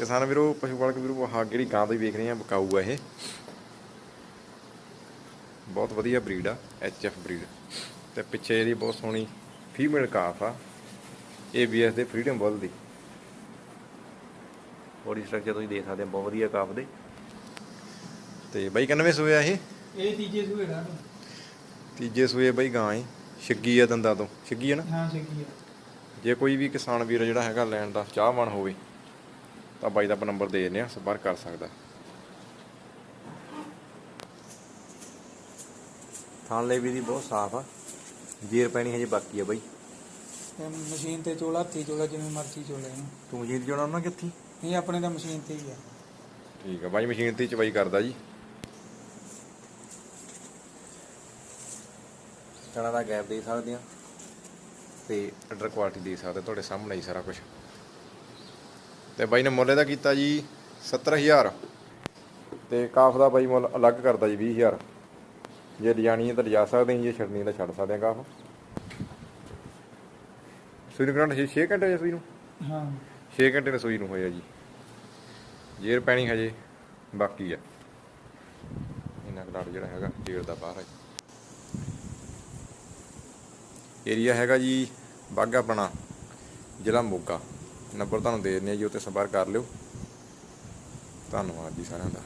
ਕਿਸਾਨ ਵੀਰੋ ਪਸ਼ੂ ਪਾਲਕ ਵੀਰੋ ਆਹ ਜਿਹੜੀ ਗਾਂ ਤੁਸੀਂ ਵੇਖ ਰਹੇ ਆ ਬਕਾਊ ਆ ਇਹ। ਬਹੁਤ ਵਧੀਆ ਬਰੀਡ ਆ ਐਫ ਬਰੀਡ। ਤੇ ਪਿੱਛੇ ਜਿਹੜੀ ਬਹੁਤ ਸੋਹਣੀ ਫੀਮੇਲ ਕਾਫ ਆ ਏਬੀਐਸ ਦੇ ਫਰੀडम ਬੁੱਲ ਦੀ। ਬੋਡੀ ਸਟਰਕਚਰ ਤੁਸੀਂ ਦੇਖ ਸਕਦੇ ਆ ਬਹੁਤ ਵਧੀਆ ਕਾਫ ਦੇ। ਤੇ ਬਾਈ ਕਿੰਨਵੇਂ ਸੂਏ ਆ ਇਹ? ਇਹ ਤੀਜੇ ਸੂਏ ਦਾ। ਤੀਜੇ ਸੂਏ ਬਾਈ ਗਾਂ ਏ ਛਿੱਗੀ ਆ ਦੰਦਾਂ ਤੋਂ। ਛਿੱਗੀ ਆ ਨਾ? ਹਾਂ ਸਿੱਕੀ ਆ। ਜੇ ਕੋਈ ਵੀ ਕਿਸਾਨ ਵੀਰ ਜਿਹੜਾ ਹੈਗਾ ਲੈਣ ਦਾ ਚਾਹਵਾਨ ਹੋਵੇ ਤਾਂ ਬਾਈ ਦਾ ਆਪਾਂ ਨੰਬਰ ਦੇ ਦਿੰਦੇ ਆ ਸੰਪਰਕ ਕਰ ਸਕਦਾ। ਥਾਂ ਲਈ ਵੀ ਦੀ ਬਹੁਤ ਸਾਫ਼ ਆ। ਜੀਰ ਪੈਣੀ ਹਜੇ ਬਾਕੀ ਆ ਬਾਈ। ਤੇ ਮਸ਼ੀਨ ਤੇ ਚੋਲਾ ਹੱਥੀ ਚੋਲਾ ਜਿਵੇਂ ਮਰਜ਼ੀ ਚੋਲਾ ਇਹਨੂੰ। ਤੂੰ ਜੀਰ ਜੋਣਾ ਉਹਨਾਂ ਕਿੱਥੀ? ਇਹ ਆਪਣੇ ਤਾਂ ਮਸ਼ੀਨ ਤੇ ਹੀ ਆ। ਠੀਕ ਆ ਬਾਈ ਮਸ਼ੀਨ ਤੇ ਹੀ ਚਵਾਈ ਕਰਦਾ ਜੀ। ਚਣਾ ਦਾ ਗੈਪ ਦੇ ਸਕਦੇ ਆ ਤੇ ਅੰਡਰ ਕੁਆਲਿਟੀ ਦੇ ਸਕਦੇ ਤੁਹਾਡੇ ਸਾਹਮਣੇ ਹੀ ਸਾਰਾ ਕੁਝ ਤੇ ਬਾਈ ਨੇ ਮੁੱਲ ਇਹਦਾ ਕੀਤਾ ਜੀ 70000 ਤੇ ਕਾਫ ਦਾ ਬਾਈ ਮੁੱਲ ਅਲੱਗ ਕਰਦਾ ਜੀ 20000 ਜੇ ਲਿਜਾਣੀ ਹੈ ਤਾਂ ਲਿਜਾ ਸਕਦੇ ਹਾਂ ਜੇ ਛੱਡਣੀ ਹੈ ਤਾਂ ਛੱਡ ਸਕਦੇ ਆ ਕਾਫ। ਸੂਈ ਨੂੰ ਕਰੰਟ 6 ਘੰਟੇ ਹੋਏ ਸੂਈ ਨੂੰ? ਹਾਂ। 6 ਘੰਟੇ ਰਸੋਈ ਨੂੰ ਹੋਇਆ ਜੀ। ਜੇਰ ਪੈਣੀ ਹਜੇ ਬਾਕੀ ਆ। ਇਹਨਾਂ ਕਲਾੜ ਜਿਹੜਾ ਹੈਗਾ ਜੇਰ ਦਾ ਬਾਹਰ ਹੈ ਏਰੀਆ ਹੈਗਾ ਜੀ ਬਾਗਾ ਆਪਣਾ ਜ਼ਿਲ੍ਹਾ ਮੋਗਾ। ਨੰਬਰ ਤੁਹਾਨੂੰ ਦੇ ਦਿੰਦੇ ਆ ਜੀ ਉੱਤੇ ਸੰਪਰਕ ਕਰ ਲਿਓ। ਧੰਨਵਾਦ ਜੀ ਸਾਰਿਆਂ ਦਾ।